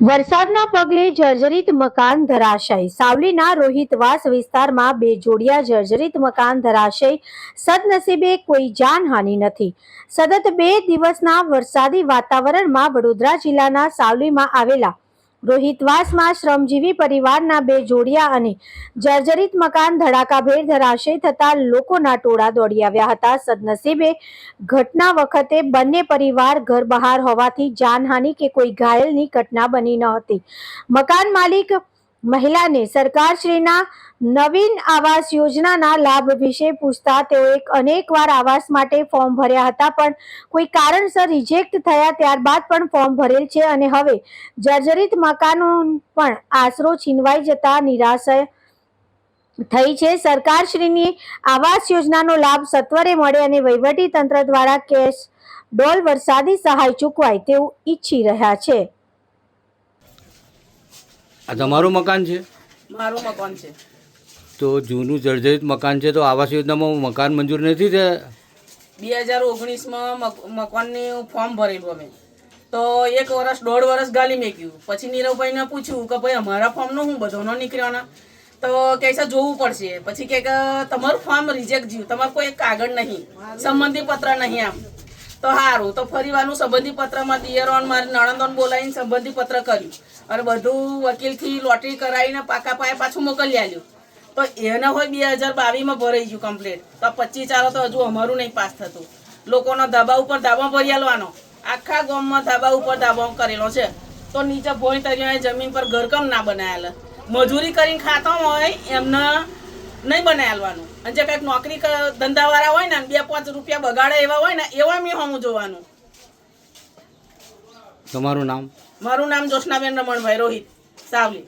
વરસાદના પગલે જર્જરિત મકાન ધરાશય. સાવલીના રોહિતવાસ વિસ્તારમાં બે જોડિયા જર્જરિત મકાન ધરાશય. સદનસીબે કોઈ જાનહાનિ નથી. સતત બે દિવસના વરસાદી વાતાવરણમાં વડોદરા જિલ્લાના સાવલીમાં આવેલા રોહિતવાસમાં શ્રમજીવી પરિવારના બે જોડિયા અને જર્જરિત મકાન ધડાકાભેર ધરાશય થતા લોકોના ટોળા દોડી આવ્યા હતા. સદનસીબે ઘટના વખતે બંને પરિવાર ઘર બહાર હોવાથી જાનહાનિ કે કોઈ ઘાયલની ઘટના બની ન હતી. મકાન માલિક મહિલાને સરકારશ્રીના નવીન આવાસ યોજનાના લાભ વિશે પૂછતા તેઓએ અનેકવાર આવાસ માટે ફોર્મ ભર્યા હતા, પણ કોઈ કારણસર રિજેક્ટ થયા ત્યારબાદ પણ ફોર્મ ભરેલ છે અને હવે જર્જરિત મકાનો પણ આશરો છીનવાઈ જતા નિરાશય થઈ છે. સરકારશ્રીની આવાસ યોજનાનો લાભ સત્વરે મળે અને વહીવટી તંત્ર દ્વારા કેશ ડોલ વરસાદી સહાય ચૂકવાય તેવું ઈચ્છી રહ્યા છે. આ તમારું મકાન છે. મારું મકાન છે. તો જૂનું જર્જરિત મકાન છે તો આવાસ યોજનામાં મકાન મંજૂર નથી થયા? બે હજાર ઓગણીસમાં મકાનનું ફોર્મ ભરેલું અમે. તો એક વર્ષ દોઢ વર્ષ ગાલી મેક્યું. પછી નીરવભાઈને પૂછ્યું કે ભાઈ અમારા ફોર્મનો હું બધાનો નીકળ્યાના? તો કહેશે જોવું પડશે. પછી કે તમારું ફોર્મ રિજેક્ટ જ્યું તમારું કોઈ કાગળ નહીં. સંબંધી પત્ર નહીં આમ. તો સારું તો ફરી વારનું સંબંધી પત્રમાં દિયરોન મારી નણંદોન બોલાવીને સંબંધી પત્ર કર્યું. અને બધું વકીલથી લોટરી કરાવીને પાકા પાયે પાછું મોકલી આલ્યું. તો એને હોય બે હજાર બાવીસમાં ભરાઈ ગયું કમ્પ્લીટ તો પચીસ ચાલો તો હજુ અમારું નહીં પાસ થતું. લોકોનો ધાબા ઉપર ધાબા ભરી આલવાનો. આખા ગામમાં ધાબા ઉપર ધાબા કરેલો છે. તો નીચે ભોય તરીકે જમીન પર ઘરકામ ના બનાવેલા. મજૂરી કરીને ખાતા હોય એમને નહીં બનાવેલવાનું અને જે કંઈક નોકરી ધંધાવાળા હોય ને બે પાંચ રૂપિયા બગાડે એવા હોય ને, એવા મેં હું જોવાનું. તમારું નામ? મારું નામ જોશનાબેન રમણભાઈ રોહિત સાવલી.